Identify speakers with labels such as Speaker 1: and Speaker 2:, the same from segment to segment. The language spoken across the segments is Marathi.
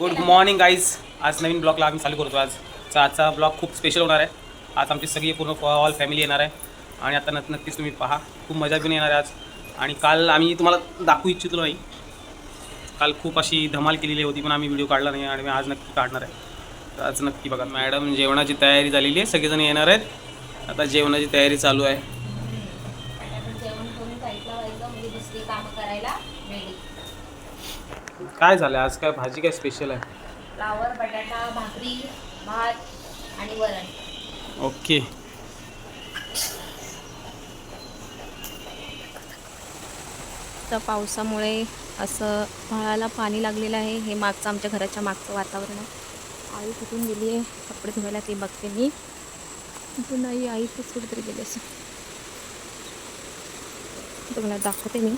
Speaker 1: गुड मॉर्निंग गाईज आज नवीन ब्लॉगला आम्ही चालू करतो आज. आजचा ब्लॉग खूप स्पेशल होणार आहे. आज आमची सगळी पूर्ण ऑल फॅमिली येणार आहे. आणि आता नक्की नक्कीच तुम्ही पहा. खूप मजा पण येणार आहे आज. आणि काल आम्ही तुम्हाला दाखवू इच्छितो नाही. काल खूप अशी धमाल केलेली होती पण आम्ही व्हिडिओ काढला नाही आणि मी आज नक्की काढणार आहे. तर आज नक्की बघा. मॅडम जेवणाची तयारी झालेली आहे. सगळेजण येणार आहेत. आता जेवणाची तयारी चालू आहे. काय झालं? आज काय भाजी काय स्पेशल आहे?
Speaker 2: फ्लावर बटाटा भाकरी भात आणि वरण.
Speaker 1: ओके.
Speaker 3: तर पावसामुळे असं फळाला पाणी लागलेलं आहे. हे मागचं आमच्या घराच्या मागचं वातावरण आहे. आई कुठून गेली आहे? कपडे धुवायला ते बघते मी. कुठून आई आई तेच कुठेतरी गेली असं तुम्हाला दाखवते मी.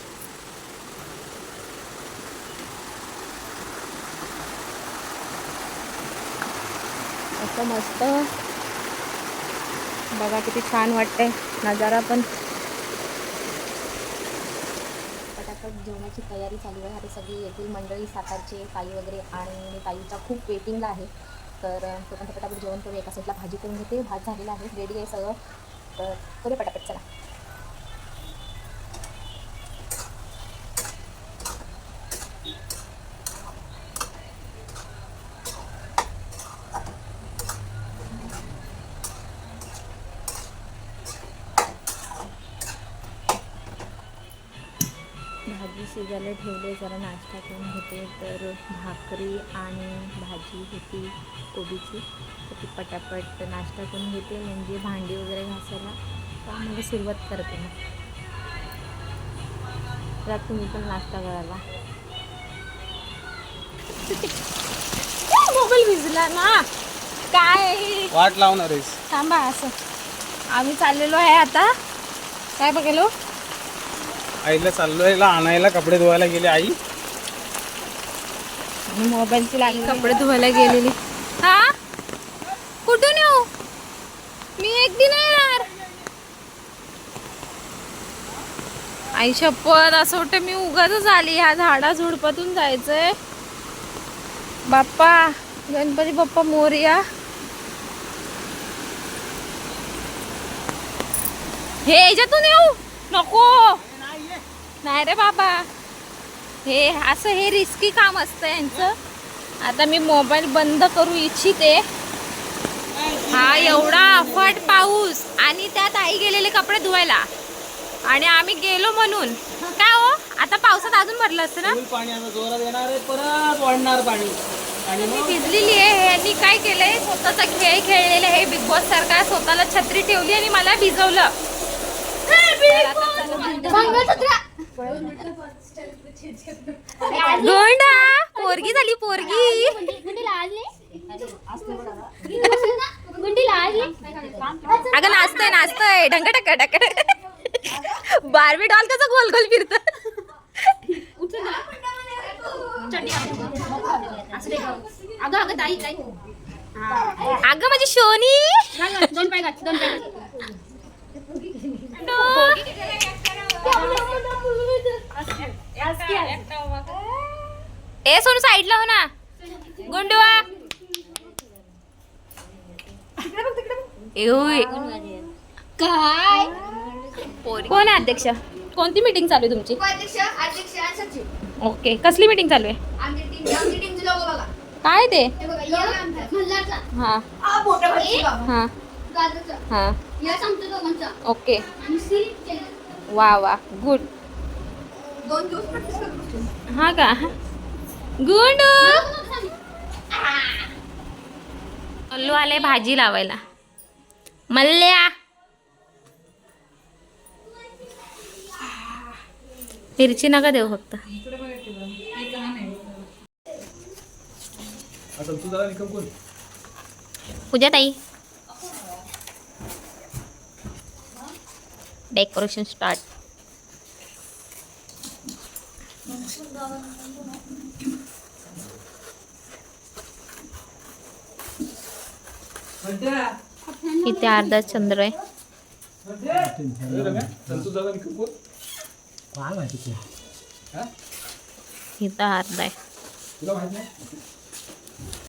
Speaker 3: असं मस्त. बघा किती छान वाटतंय नजारा पण.
Speaker 2: पटापट जेवणाची तयारी चालू आहे. आता सगळी येथील मंडळी सातारचे ताई वगैरे आणि ताईचा खूप वेटिंगला आहे. तर अं, तोपर्यंत पटापट जेवण करू एका साईडला भाजी करून घेते. भात झालेला आहे. रेडी आहे सगळं. तर करूया पटापट. चला.
Speaker 3: भाजी शिजायला ठेवले जरा नाश्ता करून घेते. तर भाकरी आणि भाजी होती कोबीची. तर ती पटापट नाश्ता करून घेते. म्हणजे भांडी वगैरे घासायला. त्यामध्ये सुरुवात करते ना तर आता तुम्ही पण नाश्ता करायला. मोबाईल भिजला ना. काय
Speaker 1: वाट लावणार
Speaker 3: थांबा असं. आम्ही चाललेलो आहे आता. काय बघेलो
Speaker 1: आईला चाललोय आणायला कपडे धुवायला गेले आई.
Speaker 3: मोबाईलची लागली कपडे धुवायला गेलेली. हा? कुठून येऊ? मी एकटी नाही येणार. आई शपथ असं वाटतं मी उगाच आली. ह्या झाडा झुडपातून जायचंय. बाप्पा गणपती बाप्पा मोरया. हे याच्यातून येऊ? नको. नाही रे बाबा. हे असं हे रिस्की काम असतं यांचं. आता मी मोबाईल बंद करू इच्छिते. हा एवढा अफाट पाऊस. आणि त्यात आई गेलेले कपडे धुवायला. आणि आम्ही गेलो म्हणून. काय हो? आता पावसात अजून भरलं असतं ना?
Speaker 1: पाणी आता जोरात येणार आहे परत वाढणार पाणी. आणि
Speaker 3: मी भिजलेली आहे यांनी काय केलंय? स्वतःचा खेळ खेळलेला आहे बिग बॉस सारखा. स्वतःला छत्री ठेवली आणि मला भिजवलं. गोंडा पोरगी झाली पोरगी. अगं नाचतोय नाचतोय. ढंग टक टक बारबी डॉल कसं गोल गोल फिरत?
Speaker 2: अगं अगं ताई ताई
Speaker 3: अगं माझी शोनी.
Speaker 2: दोन पाय घात दोन पाय
Speaker 3: ए सोनू साईडला हो ना. गुंडवा एवय.
Speaker 2: काय?
Speaker 3: कोण आहे अध्यक्ष? कोणती मीटिंग चालू आहे तुमची?
Speaker 2: अध्यक्ष अध्यक्ष आणि सचिव.
Speaker 3: ओके कसली मीटिंग चालू आहे? काय ते?
Speaker 2: हे
Speaker 3: हा. हा हा. ओके. वा वा. गुड
Speaker 2: दोन दिवस practice करत बसतो.
Speaker 3: हा का? गुड! अल्लू आले भाजी लावायला. मल्ल्या! मिरची नका देऊ फक्त. पूजा ताई डेकोरेशन स्टार्ट. इथे अर्धा चंद्र आहे. इथं अर्धा आहे.